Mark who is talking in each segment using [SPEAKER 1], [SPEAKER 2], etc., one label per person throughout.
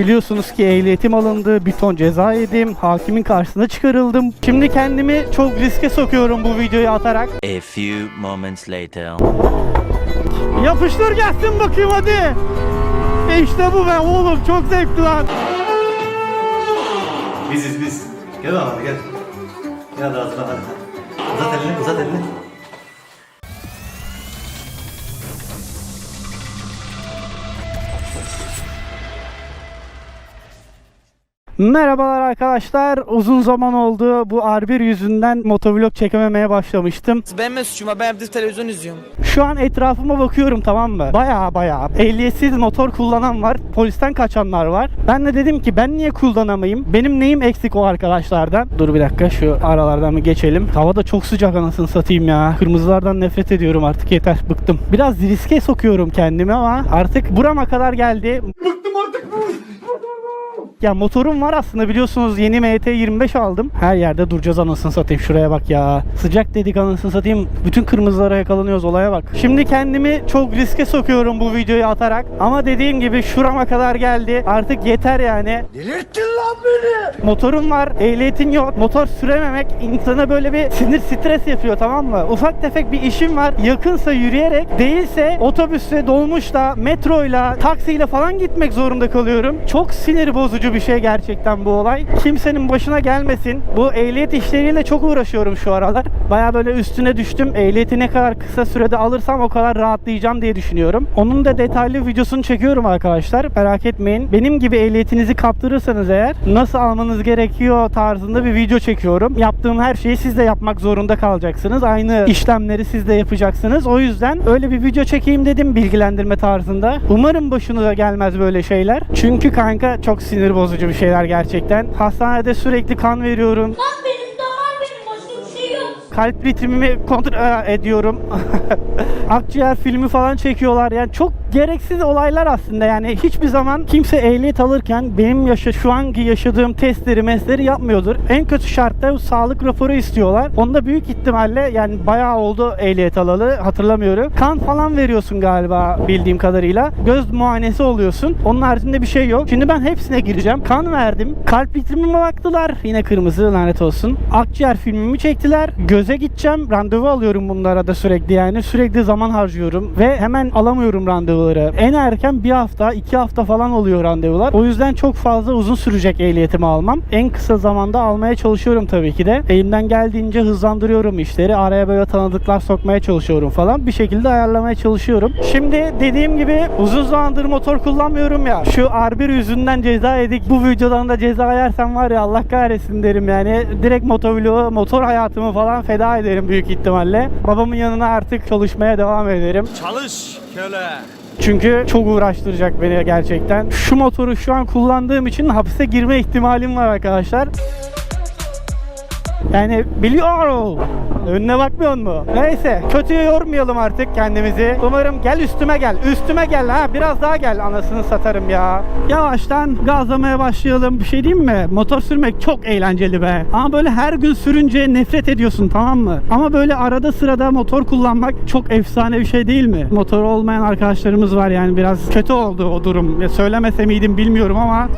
[SPEAKER 1] Biliyorsunuz ki ehliyetim alındı, bir ton ceza yedim, hakimin karşısına çıkarıldım. Şimdi kendimi çok riske sokuyorum bu videoyu atarak.
[SPEAKER 2] A few moments later.
[SPEAKER 1] Yapıştır gelsin bakayım hadi. E işte bu be oğlum çok zevkli lan.
[SPEAKER 3] Biziz biz. Gel lan hadi gel. Gel hadi hazırlan hadi. Uzat elini uzat elini.
[SPEAKER 1] Merhabalar arkadaşlar. Uzun zaman oldu. Bu R1 yüzünden motovlog çekememeye başlamıştım.
[SPEAKER 4] Benim suçum var. Ben evde televizyon izliyorum.
[SPEAKER 1] Şu an etrafıma bakıyorum tamam mı? Baya baya ehliyetsiz motor kullanan var. Polisten kaçanlar var. Ben de dedim ki ben niye kullanamayayım? Benim neyim eksik o arkadaşlardan? Dur bir dakika şu aralardan bir geçelim. Hava da çok sıcak anasını satayım ya. Kırmızılardan nefret ediyorum artık yeter. Bıktım. Biraz riske sokuyorum kendimi ama artık burama kadar geldi. Ya motorum var aslında biliyorsunuz yeni MT25 aldım. Her yerde duracağız anasını satayım şuraya bak ya. Sıcak dedik anasını satayım. Bütün kırmızılara yakalanıyoruz olaya bak. Şimdi kendimi çok riske sokuyorum bu videoyu atarak. Ama dediğim gibi şurama kadar geldi. Artık yeter yani. Delirttin lan beni. Motorum var, ehliyetin yok. Motor sürememek insana böyle bir sinir stres yapıyor tamam mı? Ufak tefek bir işim var. Yakınsa yürüyerek, değilse otobüsle, dolmuşla, metroyla, taksiyle falan gitmek zorunda kalıyorum. Çok sinir bozucu bir şey gerçekten bu olay. Kimsenin başına gelmesin. Bu ehliyet işleriyle çok uğraşıyorum şu aralar. Baya böyle üstüne düştüm. Ehliyeti ne kadar kısa sürede alırsam o kadar rahatlayacağım diye düşünüyorum. Onun da detaylı videosunu çekiyorum arkadaşlar. Merak etmeyin. Benim gibi ehliyetinizi kaptırırsanız eğer nasıl almanız gerekiyor tarzında bir video çekiyorum. Yaptığım her şeyi siz de yapmak zorunda kalacaksınız. Aynı işlemleri siz de yapacaksınız. O yüzden öyle bir video çekeyim dedim bilgilendirme tarzında. Umarım başınıza gelmez böyle şeyler. Çünkü kanka çok sinir bozucu bir şeyler gerçekten. Hastanede sürekli kan veriyorum.
[SPEAKER 5] Bak benim damar benim başka bir şey yok.
[SPEAKER 1] Kalp ritmimi kontrol e, ediyorum. Akciğer filmi falan çekiyorlar. Yani çok gereksiz olaylar aslında. Yani hiçbir zaman kimse ehliyet alırken benim yaşa şu anki yaşadığım testleri, mesleri yapmıyordur. En kötü şartta sağlık raporu istiyorlar. Onda büyük ihtimalle yani bayağı oldu ehliyet alalı hatırlamıyorum. Kan falan veriyorsun galiba bildiğim kadarıyla. Göz muayenesi oluyorsun. Onun haricinde bir şey yok. Şimdi ben hepsine gireceğim. Kan verdim. Kalp ritmime baktılar. Yine kırmızı lanet olsun. Akciğer filmimi çektiler. Göze gideceğim. Randevu alıyorum bunlara da sürekli yani. Sürekli zaman harcıyorum ve hemen alamıyorum randevuları. En erken bir hafta, iki hafta falan oluyor randevular. O yüzden çok fazla uzun sürecek ehliyetimi almam. En kısa zamanda almaya çalışıyorum tabii ki de. Elimden geldiğince hızlandırıyorum işleri. Araya böyle tanıdıklar sokmaya çalışıyorum falan. Bir şekilde ayarlamaya çalışıyorum. Şimdi dediğim gibi uzun zamandır motor kullanmıyorum ya. Şu R1 yüzünden ceza yedik. Bu videodan da ceza yersem var ya Allah kahretsin derim yani. Direkt motovlogu, motor hayatımı falan feda ederim büyük ihtimalle. Babamın yanına artık çalışmaya devam ederim.
[SPEAKER 4] Çalış köle.
[SPEAKER 1] Çünkü çok uğraştıracak beni gerçekten. Şu motoru şu an kullandığım için hapise girme ihtimalim var arkadaşlar. Yani biliyorum. Önüne bakmıyor mu? Neyse kötüye yormayalım artık kendimizi. Umarım gel üstüme gel. Üstüme gel ha. Biraz daha gel anasını satarım ya. Yavaştan gazlamaya başlayalım. Bir şey diyeyim mi? Motor sürmek çok eğlenceli be. Ama böyle her gün sürünce nefret ediyorsun tamam mı? Ama böyle arada sırada motor kullanmak çok efsane bir şey değil mi? Motor olmayan arkadaşlarımız var yani biraz kötü oldu o durum. Ya söylemese miydim bilmiyorum ama Üf,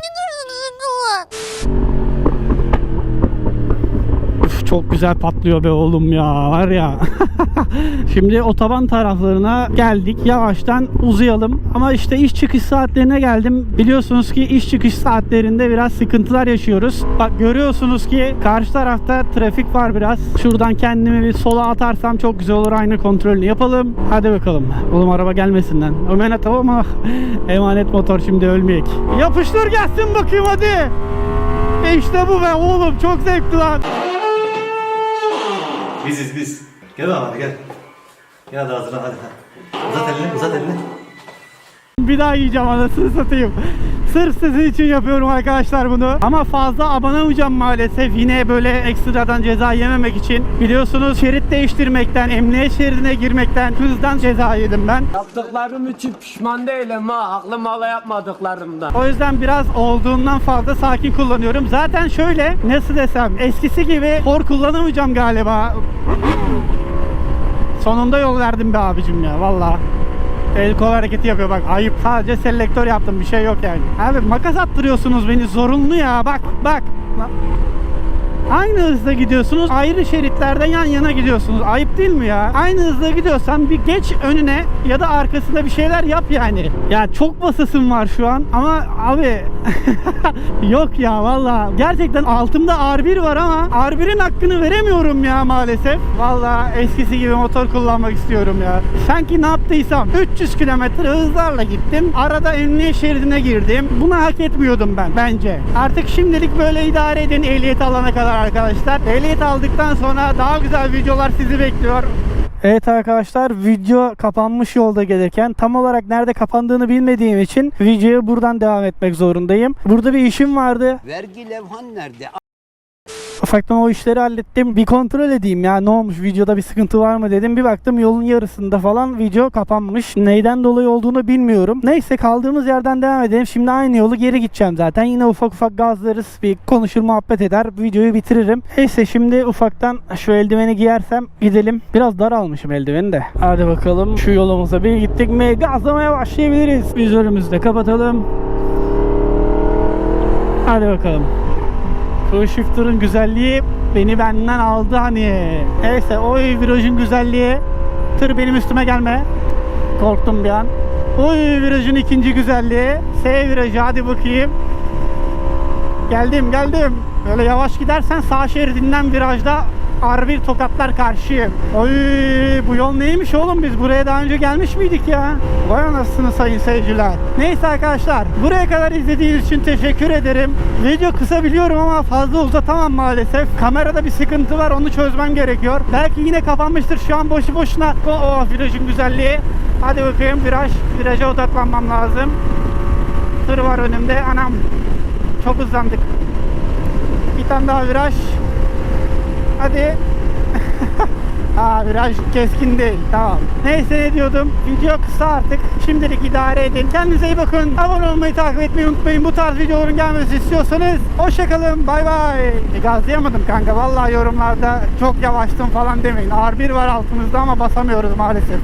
[SPEAKER 1] çok güzel patlıyor be oğlum ya var ya. Şimdi otoban taraflarına geldik. Yavaştan uzayalım. Ama işte iş çıkış saatlerine geldim. Biliyorsunuz ki iş çıkış saatlerinde biraz sıkıntılar yaşıyoruz. Bak görüyorsunuz ki karşı tarafta trafik var biraz. Şuradan kendimi bir sola atarsam çok güzel olur. Aynı kontrolünü yapalım. Hadi bakalım. Oğlum araba gelmesinden. Ömer'e tamam ama emanet motor şimdi ölmeyek. Yapıştır gelsin bakayım hadi. İşte bu be oğlum çok zevkli lan.
[SPEAKER 3] Biziz biz. Gel lan hadi gel. Gel hadi hazırlan hadi. Uzat elini uzat elini.
[SPEAKER 1] Bir daha yiyeceğim anasını satayım. Sırf sizin için yapıyorum arkadaşlar bunu. Ama fazla abanamayacağım maalesef. Yine böyle ekstradan ceza yememek için. Biliyorsunuz şerit değiştirmekten, emniyet şeridine girmekten, hızdan ceza yedim ben.
[SPEAKER 6] Yaptıklarım için pişman değilim ha. Aklım hala yapmadıklarımdan.
[SPEAKER 1] O yüzden biraz olduğundan fazla sakin kullanıyorum. Zaten şöyle nasıl desem eskisi gibi hor kullanamayacağım galiba. Sonunda yol verdim be abicim ya valla. El kol hareketi yapıyor bak ayıp. Sadece selektör yaptım bir şey yok yani. Abi makas attırıyorsunuz beni zorunlu ya bak bak. Aynı hızda gidiyorsunuz. Ayrı şeritlerde yan yana gidiyorsunuz. Ayıp değil mi ya? Aynı hızda gidiyorsan bir geç önüne ya da arkasında bir şeyler yap yani. Ya çok basasım var şu an ama abi yok ya valla. Gerçekten altımda R1 var ama R1'in hakkını veremiyorum ya maalesef. Valla eskisi gibi motor kullanmak istiyorum ya. Sanki ne yaptıysam 300 kilometre hızlarla gittim. Arada emniyet şeridine girdim. Bunu hak etmiyordum ben bence. Artık şimdilik böyle idare edin ehliyet alana kadar arkadaşlar. Ehliyet aldıktan sonra daha güzel videolar sizi bekliyor. Evet arkadaşlar video kapanmış yolda gelirken tam olarak nerede kapandığını bilmediğim için videoya buradan devam etmek zorundayım. Burada bir işim vardı.
[SPEAKER 7] Vergi levhan nerede?
[SPEAKER 1] Ufaktan o işleri hallettim. Bir kontrol edeyim ya ne olmuş videoda bir sıkıntı var mı dedim. Bir baktım yolun yarısında falan video kapanmış. Neyden dolayı olduğunu bilmiyorum. Neyse kaldığımız yerden devam edelim. Şimdi aynı yolu geri gideceğim zaten. Yine ufak ufak gazlarız. Bir konuşur muhabbet eder. Videoyu bitiririm. Neyse şimdi ufaktan şu eldiveni giyersem gidelim. Biraz dar almışım eldiveni de. Hadi bakalım şu yolumuza bir gittik mi gazlamaya başlayabiliriz. Vizörümüzü de kapatalım. Hadi bakalım. Şu shifter'ın güzelliği beni benden aldı hani. Neyse o virajın güzelliği. Tır benim üstüme gelme. Korktum bir an. Oy virajın ikinci güzelliği. S virajı hadi bakayım. Geldim geldim. Böyle yavaş gidersen sağ şeridinden virajda R1 tokatlar karşıyım. Oy bu yol neymiş oğlum biz buraya daha önce gelmiş miydik ya? Vay anasını sayın seyirciler. Neyse arkadaşlar buraya kadar izlediğiniz için teşekkür ederim. Video kısa biliyorum ama fazla uzatamam maalesef. Kamerada bir sıkıntı var onu çözmem gerekiyor. Belki yine kapanmıştır şu an boşu boşuna. Oh, oh virajın güzelliği. Hadi bakayım viraj. Viraja odaklanmam lazım. Tır var önümde. Anam çok hızlandık. Bir tane daha viraj. Hadi. Aa viraj keskin değil. Tamam. Neyse ne diyordum. Video kısa artık. Şimdilik idare edin. Kendinize iyi bakın. Abone olmayı takip etmeyi unutmayın. Bu tarz videoların gelmesi istiyorsanız hoşçakalın. Bay bay. E, gazlayamadım kanka. Vallahi yorumlarda çok yavaştım falan demeyin. R1 var altımızda ama basamıyoruz maalesef.